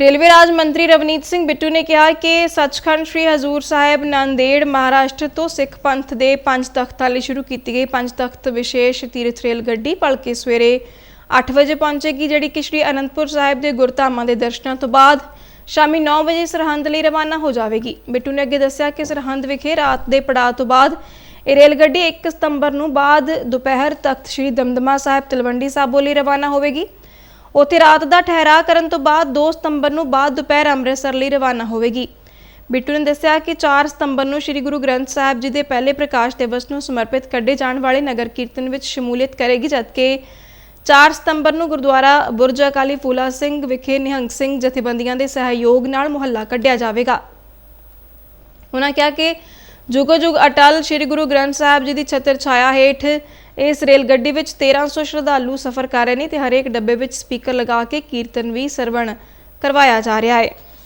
Railway ਰਾਜ ਮੰਤਰੀ ਰਵਨੀਤ ਸਿੰਘ ਬਿੱਟੂ ਨੇ ਕਿਹਾ ਕਿ ਸੱਚਖੰਡ ਸ੍ਰੀ ਹਜ਼ੂਰ ਸਾਹਿਬ ਨਾਂਦੇੜ ਮਹਾਰਾਸ਼ਟਰ ਤੋਂ ਸਿੱਖ ਪੰਥ ਦੇ ਪੰਜ ਤਖਤਾਂ ਲਈ ਸ਼ੁਰੂ ਕੀਤੀ ਗਈ ਪੰਜ ਤਖਤ ਵਿਸ਼ੇਸ਼ ਤੀਰਥ ਰੇਲ ਗੱਡੀ, ਭਲਕੇ ਸਵੇਰੇ 8 ਵਜੇ ਪਹੁੰਚੇਗੀ, ਜਿਹੜੀ ਕਿ ਸ੍ਰੀ ਅਨੰਦਪੁਰ ਸਾਹਿਬ ਦੇ ਗੁਰਧਾਮਾਂ ਦੇ ਦਰਸ਼ਨਾਂ ਤੋਂ ਬਾਅਦ ਸ਼ਾਮੀ 9 ਵਜੇ ਸਰਹੰਦ ਲਈ ਰਵਾਨਾ ਹੋ ਜਾਵੇਗੀ। ਬਿੱਟੂ ਨੇ ਅੱਗੇ ਦੱਸਿਆ ਕਿ ਸਰਹੰਦ ਵਿਖੇ ਰਾਤ ਦੇ ਪੜਾਅ ਤੋਂ ਬਾਅਦ ਇਹ ਰੇਲ ਗੱਡੀ 1 ਸਤੰਬਰ ਨੂੰ ਬਾਅਦ ਦੁਪਹਿਰ ਤਖਤ ਸ੍ਰੀ ਦਮਦਮਾ ਸਾਹਿਬ ਤਲਵੰਡੀ ਸਾਬੋ ਲਈ ਰਵਾਨਾ ਹੋਵੇਗੀ। ਉੱਥੇ ਰਾਤ ਦਾ ਠਹਿਰਾ ਕਰਨ ਤੋਂ ਬਾਅਦ 2 ਸਤੰਬਰ ਨੂੰ ਬਾਅਦ ਦੁਪਹਿਰ ਅੰਮ੍ਰਿਤਸਰ ਲਈ ਰਵਾਨਾ ਹੋਵੇਗੀ। ਬਿੱਟੂ ਨੇ ਦੱਸਿਆ ਕਿ 4 ਸਤੰਬਰ ਨੂੰ ਸ੍ਰੀ ਗੁਰੂ ਗ੍ਰੰਥ ਸਾਹਿਬ ਜੀ ਦੇ ਪਹਿਲੇ ਪ੍ਰਕਾਸ਼ ਦਿਵਸ ਨੂੰ ਸਮਰਪਿਤ ਕੱਢੇ ਜਾਣ ਵਾਲੇ ਨਗਰ ਕੀਰਤਨ ਵਿੱਚ ਸ਼ਮੂਲੀਅਤ ਕਰੇਗੀ, ਜਦਕਿ 4 ਸਤੰਬਰ ਨੂੰ ਗੁਰਦੁਆਰਾ ਬੁਰਜ ਅਕਾਲੀ ਫੂਲਾ ਸਿੰਘ ਵਿਖੇ ਨਿਹੰਗ ਸਿੰਘ ਜਥੇਬੰਦੀਆਂ ਦੇ ਸਹਿਯੋਗ ਨਾਲ ਮੁਹੱਲਾ ਕੱਢਿਆ ਜਾਵੇਗਾ। ਉਹਨਾਂ ਕਿਹਾ ਕਿ ਜੁਗੋ ਜੁਗ ਅਟਲ ਸ੍ਰੀ ਗੁਰੂ ਗ੍ਰੰਥ ਸਾਹਿਬ ਜੀ ਦੀ ਛਤਰ ਛਾਇਆ ਹੇਠ ਇਸ ਰੇਲ ਗੱਡੀ ਵਿੱਚ 1300 ਸ਼ਰਧਾਲੂ ਸਫ਼ਰ ਕਰ ਰਹੇ ਨੇ ਤੇ ਹਰੇਕ ਡੱਬੇ ਵਿੱਚ ਸਪੀਕਰ ਲਗਾ ਕੇ ਕੀਰਤਨ ਵੀ ਸਰਵਣ ਕਰਵਾਇਆ ਜਾ ਰਿਹਾ ਹੈ।